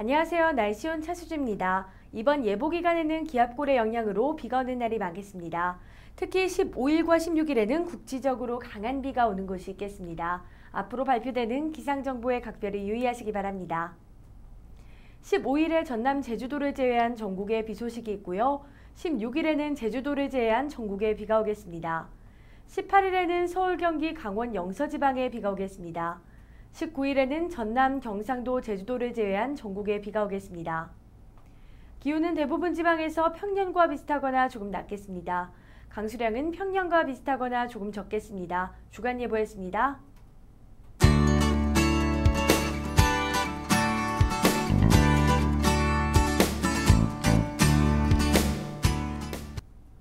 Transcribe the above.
안녕하세요. 날씨 온 차수주입니다. 이번 예보 기간에는 기압골의 영향으로 비가 오는 날이 많겠습니다. 특히 15일과 16일에는 국지적으로 강한 비가 오는 곳이 있겠습니다. 앞으로 발표되는 기상정보에 각별히 유의하시기 바랍니다. 15일에 전남 제주도를 제외한 전국에 비 소식이 있고요. 16일에는 제주도를 제외한 전국에 비가 오겠습니다. 18일에는 서울, 경기, 강원, 영서 지방에 비가 오겠습니다. 19일에는 전남, 경상도, 제주도를 제외한 전국에 비가 오겠습니다. 기온은 대부분 지방에서 평년과 비슷하거나 조금 낮겠습니다. 강수량은 평년과 비슷하거나 조금 적겠습니다. 주간 예보였습니다.